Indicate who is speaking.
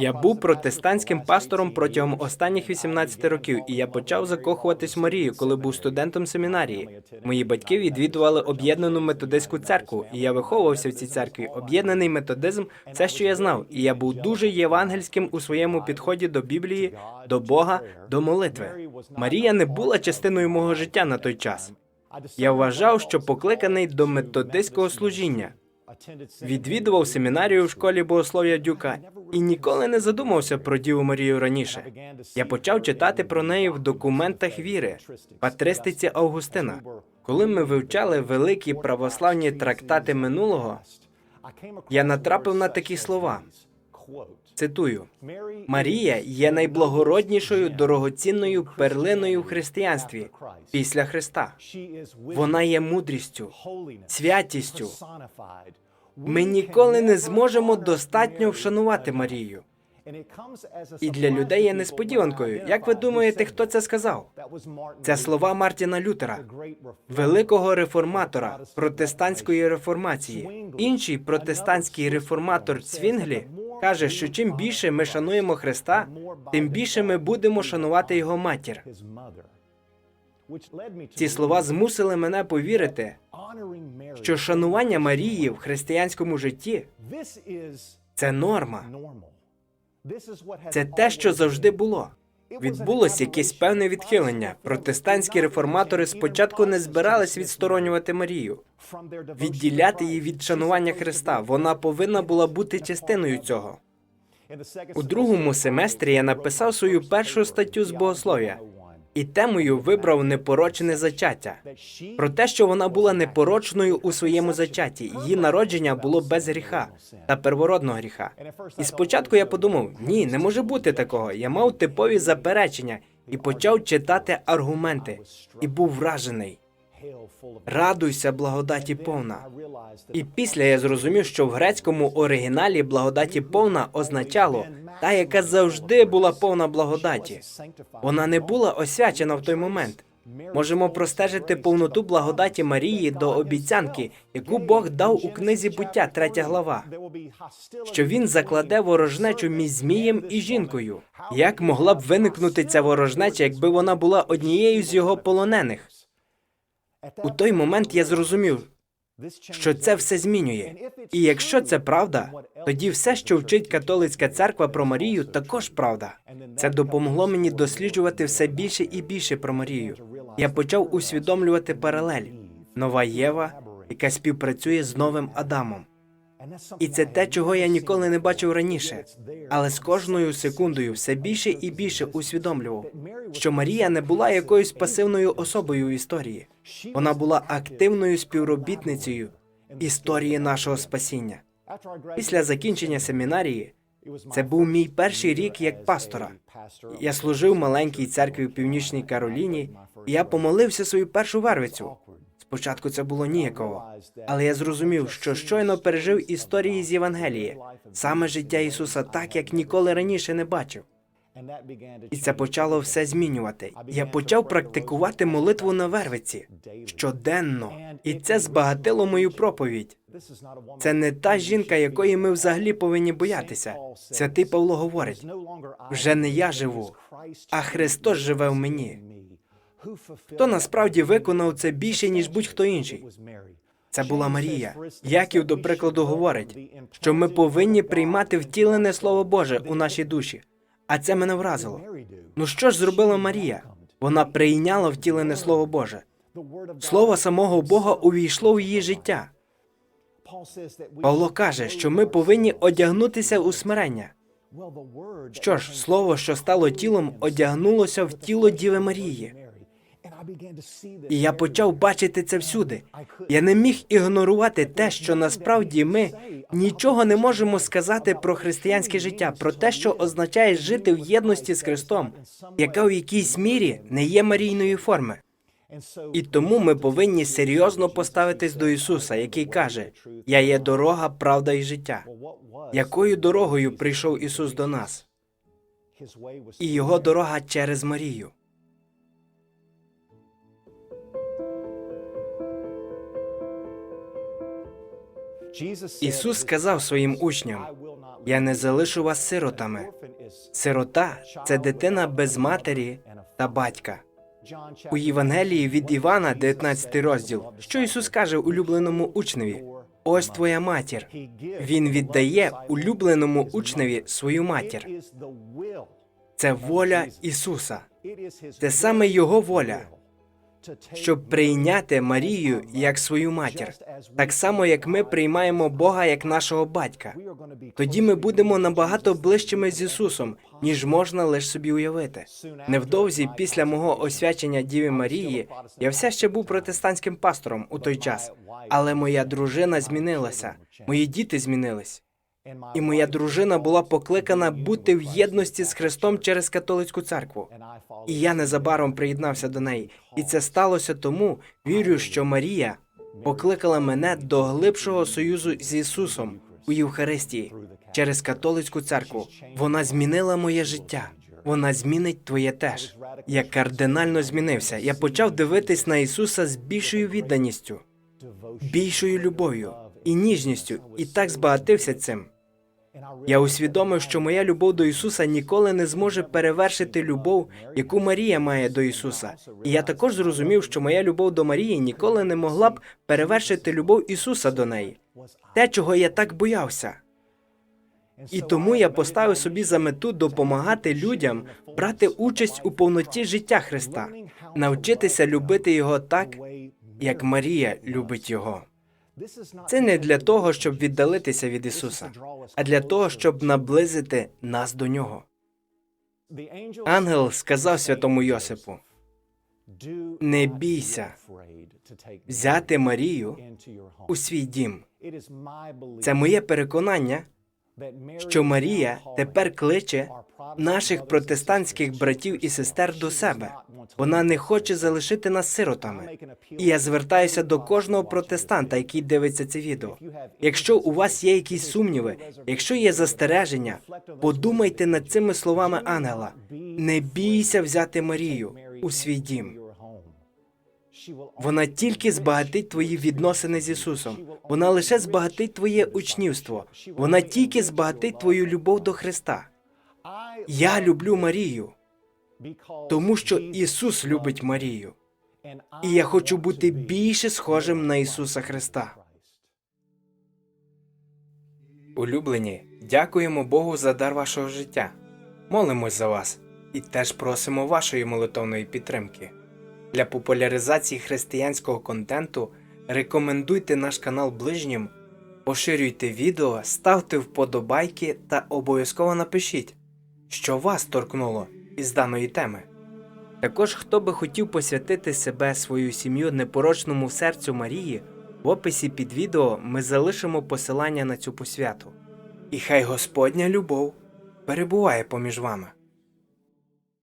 Speaker 1: Я був протестантським пастором протягом останніх 18 років, і я почав закохуватись в Марію, коли був студентом семінарії. Мої батьки відвідували об'єднану методистську церкву, і я виховувався в цій церкві. Об'єднаний методизм це що я знав, і я був дуже євангельським у своєму підході до Біблії, до Бога, до молитви. Марія не була частиною мого життя на той час. Я вважав, що покликаний до методистського служіння. Відвідував семінарію в школі богослов'я Дюка і ніколи не задумався про Діву Марію раніше. Я почав читати про неї в документах віри, патристиці Августина. Коли ми вивчали великі православні трактати минулого, я натрапив на такі слова. Цитую: Марія є найблагороднішою дорогоцінною перлиною в християнстві після Христа. Вона є мудрістю, святістю. Ми ніколи не зможемо достатньо вшанувати Марію. І для людей є несподіванкою. Як ви думаєте, хто це сказав? Це слова Мартіна Лютера, великого реформатора протестантської реформації. Інший протестантський реформатор Цвінглі каже, що чим більше ми шануємо Христа, тим більше ми будемо шанувати його матір. Ці слова змусили мене повірити, що шанування Марії в християнському житті це норма. Це те, що завжди було. Відбулося якесь певне відхилення. Протестантські реформатори спочатку не збирались відсторонювати Марію, відділяти її від шанування Христа. Вона повинна була бути частиною цього. У другому семестрі я написав свою першу статтю з богослов'я, і темою вибрав непорочне зачаття. Про те, що вона була непорочною у своєму зачатті, її народження було без гріха та первородного гріха. І спочатку я подумав: ні, не може бути такого. Я мав типові заперечення і почав читати аргументи, і був вражений. Радуйся, благодаті повна. І після я зрозумів, що в грецькому оригіналі благодаті повна означало та, яка завжди була повна благодаті. Вона не була освячена в той момент. Можемо простежити повноту благодаті Марії до обіцянки, яку Бог дав у книзі буття, третя глава, що він закладе ворожнечу між змієм і жінкою. Як могла б виникнути ця ворожнеча, якби вона була однією з його полонених? У той момент я зрозумів, що це все змінює. І якщо це правда, тоді все, що вчить католицька церква про Марію, також правда. Це допомогло мені досліджувати все більше і більше про Марію. Я почав усвідомлювати паралель нова Єва, яка співпрацює з новим Адамом. І це те, чого я ніколи не бачив раніше. Але з кожною секундою все більше і більше усвідомлював, що Марія не була якоюсь пасивною особою в історії. Вона була активною співробітницею історії нашого спасіння. Після закінчення семінарії це був мій перший рік як пастора. Я служив маленькій церкві в північній Кароліні, і я помолився свою першу вервицю. Спочатку це було ніяково, але я зрозумів, що щойно пережив історії з Євангелії, саме життя Ісуса, так як ніколи раніше не бачив. І це почало все змінювати. Я почав практикувати молитву на вервиці щоденно, і це збагатило мою проповідь. Це не та жінка, якої ми взагалі повинні боятися. Святий Павло говорить: вже не я живу, а Христос живе в мені. Хто насправді виконав це більше, ніж будь-хто інший? Це була Марія. Яків, до прикладу, говорить, що ми повинні приймати втілене Слово Боже у нашій душі. А це мене вразило. Ну що ж зробила Марія? Вона прийняла втілене Слово Боже. Слово самого Бога увійшло в її життя. Павло каже, що ми повинні одягнутися у смирення. Що ж, слово, що стало тілом, одягнулося в тіло Діви Марії. І я почав бачити це всюди. Я не міг ігнорувати те, що насправді ми нічого не можемо сказати про християнське життя, про те, що означає жити в єдності з Христом, яка в якійсь мірі не є марійної форми. І тому ми повинні серйозно поставитись до Ісуса, який каже: Я є дорога, правда і життя. Якою дорогою прийшов Ісус до нас? І його дорога через Марію. Ісус сказав своїм учням: Я не залишу вас сиротами. Сирота це дитина без матері та батька. У Євангелії від Івана, 19 розділ, що Ісус каже улюбленому учневі: Ось твоя матір. Він віддає улюбленому учневі свою матір. Це воля Ісуса. Це саме Його воля, щоб прийняти Марію як свою матір, так само як ми приймаємо Бога як нашого батька. Тоді ми будемо набагато ближчими з Ісусом, ніж можна лише собі уявити. Невдовзі після мого освячення Діви Марії я все ще був протестантським пастором у той час, але моя дружина змінилася, мої діти змінились. І моя дружина була покликана бути в єдності з Христом через католицьку церкву. І я незабаром приєднався до неї. І це сталося тому, вірю, що Марія покликала мене до глибшого союзу з Ісусом у Євхаристії через католицьку церкву. Вона змінила моє життя. Вона змінить твоє теж. Я кардинально змінився. Я почав дивитись на Ісуса з більшою відданістю, більшою любов'ю і ніжністю, і так збагатився цим. Я усвідомив, що моя любов до Ісуса ніколи не зможе перевершити любов, яку Марія має до Ісуса. І я також зрозумів, що моя любов до Марії ніколи не могла б перевершити любов Ісуса до неї. Те, чого я так боявся. І тому я поставив собі за мету допомагати людям брати участь у повноті життя Христа, навчитися любити Його так, як Марія любить Його. Це не для того, щоб віддалитися від Ісуса, а для того, щоб наблизити нас до Нього. Ангел сказав святому Йосипу:
Speaker 2: Не бійся
Speaker 1: взяти Марію у свій дім. Це моє переконання, що Марія тепер кличе наших протестантських братів і сестер до себе. Вона не хоче залишити нас сиротами. І я звертаюся до кожного протестанта, який дивиться це відео. Якщо у вас є якісь сумніви, якщо є застереження, подумайте над цими словами ангела: не бійся взяти Марію у свій дім. Вона тільки збагатить твої відносини з Ісусом. Вона лише збагатить твоє учнівство. Вона тільки збагатить твою любов до Христа. Я люблю Марію, тому що Ісус любить Марію. І я хочу бути більше схожим на Ісуса Христа. Улюблені, дякуємо Богу за дар вашого життя. Молимось за вас і теж просимо вашої молитовної підтримки. Для популяризації християнського контенту рекомендуйте наш канал ближнім, поширюйте відео, ставте вподобайки та обов'язково напишіть, що вас торкнуло із даної теми. Також, хто би хотів посвятити себе свою сім'ю непорочному серцю Марії, в описі під відео ми залишимо посилання на цю посвяту. І хай Господня любов перебуває поміж вами.